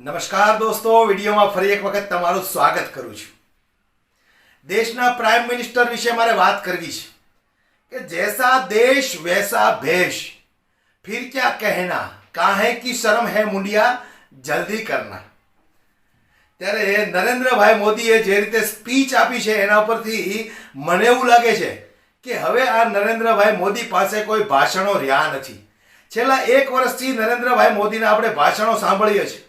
નમસ્કાર દોસ્તો, વિડીયોમાં ફરી એક વખત તમારું સ્વાગત કરું છું. દેશના પ્રાઇમ મિનિસ્ટર વિશે મારે વાત કરવી છે કે જૈસા દેશ વૈસા ભેશ ફિર ક્યા કહેના, કાહે કી શરમ હે મુંડિયા, જલ્દી કરના. ત્યારે નરેન્દ્રભાઈ મોદીએ જે રીતે સ્પીચ આપી છે એના ઉપરથી મને એવું લાગે છે કે હવે આ નરેન્દ્રભાઈ મોદી પાસે કોઈ ભાષણો રહ્યા નથી. છેલ્લા એક વર્ષથી નરેન્દ્રભાઈ મોદીના આપણે ભાષણો સાંભળીએ છીએ.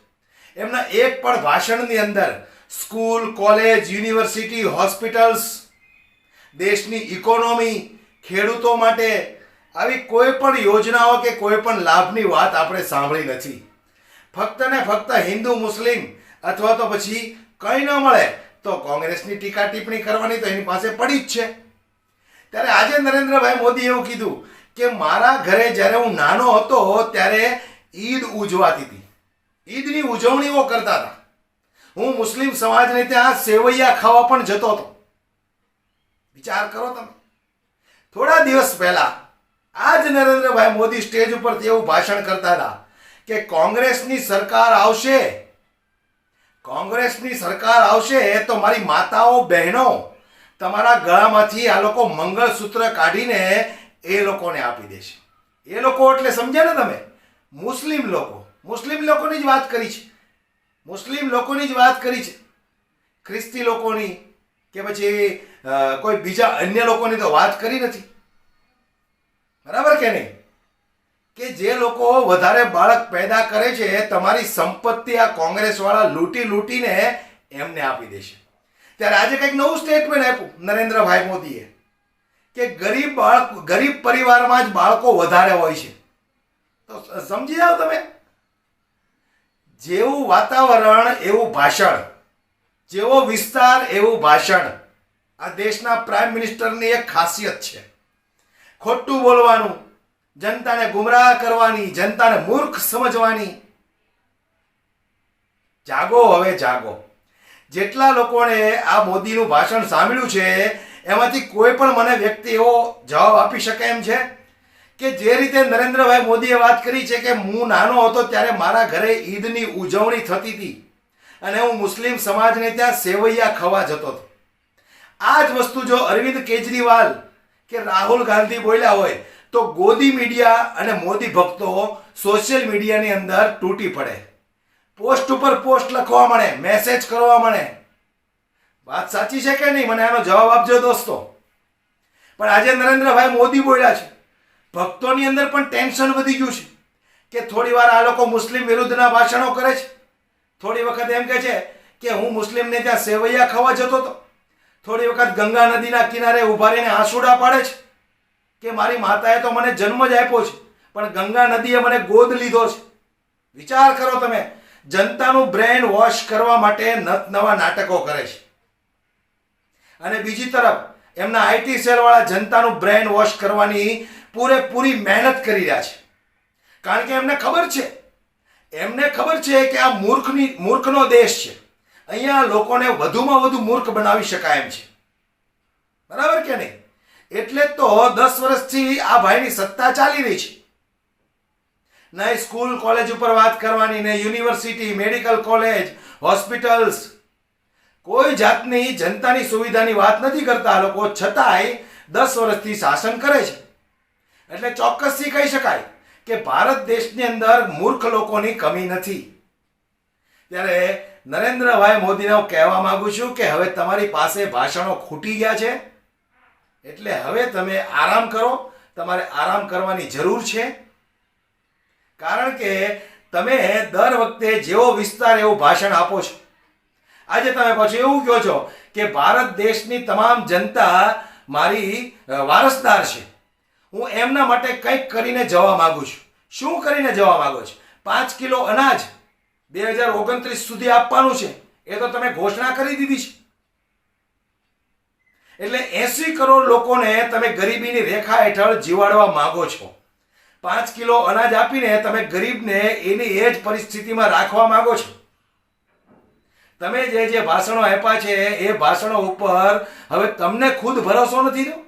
એમના એક પણ ભાષણની અંદર સ્કૂલ, કોલેજ, યુનિવર્સિટી, હોસ્પિટલ્સ, દેશની ઇકોનોમી, ખેડૂતો માટે આવી કોઈ પણ યોજનાઓ કે કોઈ પણ લાભની વાત આપણે સાંભળી નથી. ફક્ત ને ફક્ત હિન્દુ, મુસ્લિમ અથવા તો પછી કંઈ ન મળે તો કોંગ્રેસની ટીકા ટિપ્પણી કરવાની તો એની પાસે પડી જ છે. ત્યારે આજે નરેન્દ્રભાઈ મોદી એવું કીધું કે મારા ઘરે જ્યારે હું નાનો હતો ત્યારે ઈદ ઉજવાતી હતી. ઈદની ઉજવણીઓ કરતા હતા. હું મુસ્લિમ સમાજને ત્યાં સેવૈયા ખાવા પણ જતો હતો. વિચાર કરો તમે. થોડા દિવસ પહેલા આજ નરેન્દ્રભાઈ મોદી સ્ટેજ ઉપરથી એવું ભાષણ કરતા હતા કે કોંગ્રેસની સરકાર આવશે. કોંગ્રેસની સરકાર આવશે તો મારી માતાઓ, બહેનો, તમારા ગળામાંથી આ લોકો મંગળસૂત્ર કાઢીને એ લોકોને આપી દેશે. એ લોકો એટલે સમજ્યા ને તમે? મુસ્લિમ લોકો. મુસ્લિમ લોકોની જ વાત કરી છે. મુસ્લિમ લોકોની જ વાત કરી છે. ખ્રિસ્તી લોકોની કે પછી કોઈ બીજા અન્ય લોકોની તો વાત કરી નથી. બરાબર કે નહીં? કે જે લોકો વધારે બાળક પેદા કરે છે, તમારી સંપત્તિ આ કોંગ્રેસવાળા લૂંટી લૂંટીને એમને આપી દેશે. ત્યારે આજે કંઈક નવું સ્ટેટમેન્ટ આપ્યું નરેન્દ્રભાઈ મોદીએ. કે ગરીબ બાળક, ગરીબ પરિવારમાં જ બાળકો વધારે હોય છે. તો સમજી જાઓ તમે. જેવું વાતાવરણ, એવું ભાષણ. જેવો વિસ્તાર, એવું ભાષણ. આ દેશના પ્રાઇમ મિનિસ્ટરની એક ખાસિયત છે. ખોટું બોલવાનું, જનતાને ગુમરાહ કરવાની, જનતાને મૂર્ખ સમજવાની. જાગો હવે, જાગો. જેટલા લોકોને આ મોદીનું ભાષણ સાંભળ્યું છે, એમાંથી કોઈ પણ મને વ્યક્તિ એવો જવાબ આપી શકે એમ છે? કે જે રીતે નરેન્દ્રભાઈ મોદીએ વાત કરી છે કે હું નાનો હતો ત્યારે મારા ઘરે ઈદની ઉજવણી થતી હતી. અને હું મુસ્લિમ સમાજને ત્યાં સેવૈયા ખવા જતો હતો. આ જ વસ્તુ જો અરવિંદ કેજરીવાલ કે રાહુલ ગાંધી બોલ્યા હોય, તો ગોદી મીડિયા અને મોદી ભક્તો સોશિયલ મીડિયાની અંદર તૂટી પડે. પોસ્ટ ઉપર પોસ્ટ લખવા મળે, મેસેજ કરવા મળે. વાત સાચી છે કે નહીં? મને આનો જવાબ આપજો દોસ્તો. પણ આજે નરેન્દ્રભાઈ મોદી બોલ્યા છે. ભક્તોની અંદર પણ ટેન્શન વધી ગયું છે કે થોડી વાર આ લોકો મુસ્લિમ વિરુદ્ધના ભાષણો કરે છે. થોડી વખત એમ કહે છે કે હું મુસ્લિમને ત્યાં સેવૈયા ખાવા જતો હતો. થોડી વખત ગંગા નદીના કિનારે ઊભા રહીને આંસુડા પાડે છે. કે મારી માતાએ તો મને જન્મ જ આપ્યો છે, પણ ગંગા નદીએ મને ગોદ લીધો છે. વિચાર કરો તમે, જનતાનું બ્રેન વોશ કરવા માટે નત નવા નાટકો કરે છે. અને બીજી તરફ, એમના આઈટી સેલવાળા જનતાનું બ્રેન વોશ કરવાની પૂરેપૂરી મહેનત કરી રહ્યા છે. કારણ કે એમને ખબર છે. એમને ખબર છે કે આ મૂર્ખની, મૂર્ખનો દેશ છે. અહીંયા લોકોને વધુમાં વધુ મૂર્ખ બનાવી શકાય એમ છે. બરાબર કે નહીં? એટલે તો દસ વર્ષથી આ ભાઈની સત્તા ચાલી રહી છે. નહીં સ્કૂલ, કોલેજ ઉપર વાત કરવાની, ને યુનિવર્સિટી, મેડિકલ કોલેજ, હોસ્પિટલ્સ. કોઈ જાતની જનતાની સુવિધાની વાત નથી કરતા લોકો. છતાંય દસ વર્ષથી શાસન કરે છે. એટલે ચોક્કસથી કહી શકાય કે ભારત દેશની અંદર મૂર્ખ લોકોની કમી નથી. ત્યારે નરેન્દ્રભાઈ મોદીને હું કહેવા માગું છું કે હવે તમારી પાસે ભાષણો ખૂટી ગયા છે. એટલે હવે તમે આરામ કરો. તમારે આરામ કરવાની જરૂર છે. કારણ કે તમે દર વખતે જેવો વિસ્તાર એવું ભાષણ આપો છો. આજે તમે પછી એવું કહો છો કે ભારત દેશની તમામ જનતા મારી વારસદાર છે. હું એમના માટે કંઈક કરીને જવા માગું છું. શું કરીને જવા માગો છો? પાંચ કિલો અનાજ બે હજાર ઓગણત્રીસ સુધી આપવાનું છે. એ તો તમે ઘોષણા કરી દીધી છે. એટલે એસી કરોડ લોકોને તમે ગરીબીની રેખા હેઠળ જીવાડવા માંગો છો. પાંચ કિલો અનાજ આપીને તમે ગરીબને એની એ જ પરિસ્થિતિમાં રાખવા માંગો છો. તમે જે જે ભાષણો આપ્યા છે, એ ભાષણો ઉપર હવે તમને ખુદ ભરોસો નથી રહ્યો?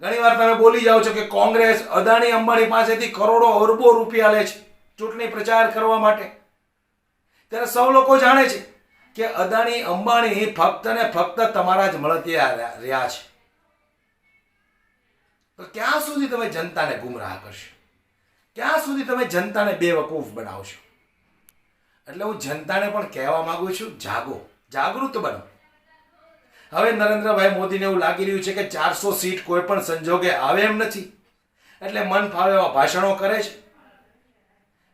ઘણીવાર તમે બોલી જાઓ છો કે કોંગ્રેસ અદાણી અંબાણી પાસેથી કરોડો અરબો રૂપિયા લે છે ચૂંટણી પ્રચાર કરવા માટે. ત્યારે સૌ લોકો જાણે છે કે અદાણી, અંબાણી ફક્ત ને ફક્ત તમારા જ રહ્યા- રહ્યા છે. તો ક્યાં સુધી તમે જનતાને ગુમરાહ કરશો? ક્યાં સુધી તમે જનતાને બેવકૂફ બનાવશો? એટલે હું જનતાને પણ કહેવા માંગુ છું, જાગો. જાગૃત બનો. હવે નરેન્દ્રભાઈ મોદીને એવું લાગી રહ્યું છે કે ચારસો સીટ કોઈ પણ સંજોગે આવે એમ નથી. એટલે મન ફાવે એવા ભાષણો કરે છે.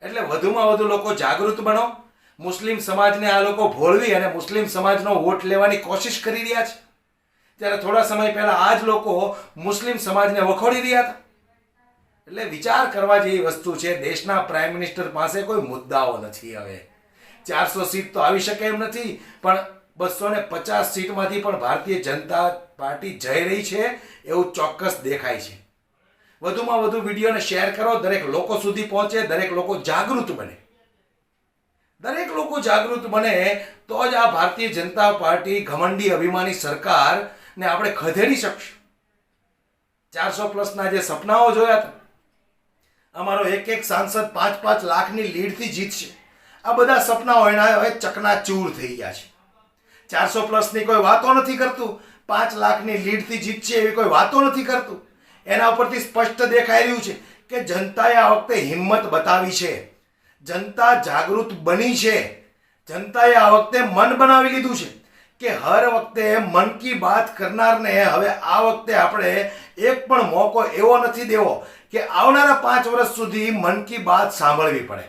એટલે વધુમાં વધુ લોકો જાગૃત બનો. મુસ્લિમ સમાજને આ લોકો ભોળવી અને મુસ્લિમ સમાજનો વોટ લેવાની કોશિશ કરી રહ્યા છે. ત્યારે થોડા સમય પહેલા આ જ લોકો મુસ્લિમ સમાજને વખોડી રહ્યા હતા. એટલે વિચાર કરવા જેવી વસ્તુ છે, દેશના પ્રાઇમ મિનિસ્ટર પાસે કોઈ મુદ્દાઓ નથી હવે. ચારસો સીટ તો આવી શકે એમ નથી, પણ બસો ને પચાસ સીટમાંથી પણ ભારતીય જનતા પાર્ટી જઈ રહી છે, એવું ચોક્કસ દેખાય છે. વધુમાં વધુ વિડીયોને શેર કરો, દરેક લોકો સુધી પહોંચે, દરેક લોકો જાગૃત બને. દરેક લોકો જાગૃત બને તો જ આ ભારતીય જનતા પાર્ટી ઘમંડી અભિમાની સરકારને આપણે ખદેડી શકશું. ચારસો પ્લસના જે સપનાઓ જોયા હતા, અમારો એક એક સાંસદ પાંચ પાંચ લાખની લીડથી જીતશે. આ બધા સપનાઓ એના હવે ચકનાચૂર થઈ ગયા છે. ચારસો પ્લસની કોઈ વાતો નથી કરતું. પાંચ લાખની લીડથી જીતશે એવી કોઈ વાતો નથી કરતું. એના ઉપરથી સ્પષ્ટ દેખાઈ રહ્યું છે કે જનતાએ આ વખતે હિંમત બતાવી છે. જનતા જાગૃત બની છે. જનતાએ આ વખતે મન બનાવી લીધું છે કે હર વખતે મન કી બાત કરનારને હવે આ વખતે આપણે એક પણ મોકો એવો નથી દેવો કે આવનારા પાંચ વર્ષ સુધી મન કી બાત સાંભળવી પડે.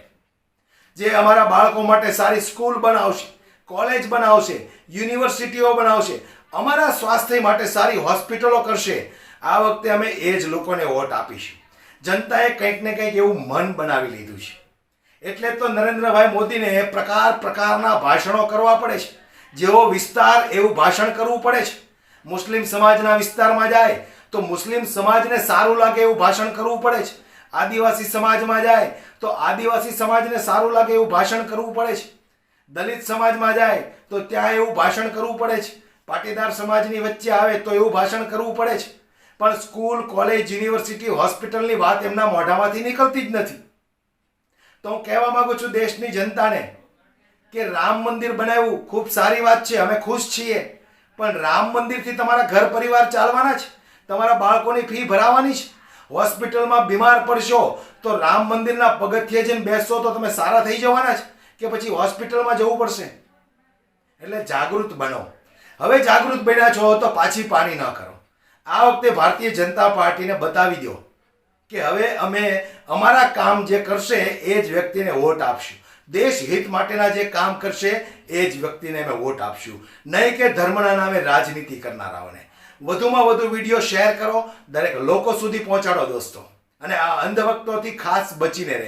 જે અમારા બાળકો માટે સારી સ્કૂલ બનાવશે કોલેજ બનાવશે, યુનિવર્સિટીઓ બનાવશે, અમારા સ્વાસ્થ્ય માટે સારી હોસ્પિટલો કરશે. આ વખતે અમે એ જ લોકોને વોટ આપીશું. જનતાએ કંઈક ને કંઈક એવું મન બનાવી લીધું છે. એટલે તો નરેન્દ્રભાઈ મોદીને પ્રકાર પ્રકારના ભાષણો કરવા પડે છે. જેવો વિસ્તાર એવું ભાષણ કરવું પડે છે. મુસ્લિમ સમાજના વિસ્તારમાં જાય, તો મુસ્લિમ સમાજને સારું લાગે એવું ભાષણ કરવું પડે છે. આદિવાસી સમાજમાં જાય, તો આદિવાસી સમાજને સારું લાગે એવું ભાષણ કરવું પડે છે. દલિત સમાજમાં જાય, તો ત્યાં એવું ભાષણ કરવું પડે છે. પાટીદાર સમાજની વચ્ચે આવે, તો એવું ભાષણ કરવું પડે છે. પણ સ્કૂલ, કોલેજ, યુનિવર્સિટી, હોસ્પિટલની વાત એમના મોઢામાંથી નીકળતી જ નથી. તો હું કહેવા માંગુ છું દેશની જનતાને કે રામ મંદિર બનાવ્યું, ખૂબ સારી વાત છે, અમે ખુશ છીએ. પણ રામ મંદિરથી તમારા ઘર પરિવાર ચાલવાના છે? તમારા બાળકોની ફી ભરાવાની છે? હોસ્પિટલમાં બીમાર પડશો, તો રામ મંદિરના પગથિયે જઈને બેસશો, તો તમે સારા થઈ જવાના છે. કે પછી હોસ્પિટલમાં જવું પડશે? એટલે જાગૃત બનો. હવે જાગૃત બન્યા છો તો પાછી પાણી ન કરો. આ વખતે ભારતીય જનતા પાર્ટીને બતાવી દો કે હવે અમે અમારા કામ જે કરશે એ જ વ્યક્તિને વોટ આપશું. દેશ હિત માટેના જે કામ કરશે એ જ વ્યક્તિને અમે વોટ આપશું. નહીં કે ધર્મના નામે રાજનીતિ કરનારાઓને. વધુમાં વધુ વીડિયો શેર કરો. દરેક લોકો સુધી પહોંચાડો દોસ્તો. અને આ અંધભક્તોથી ખાસ બચીને રહે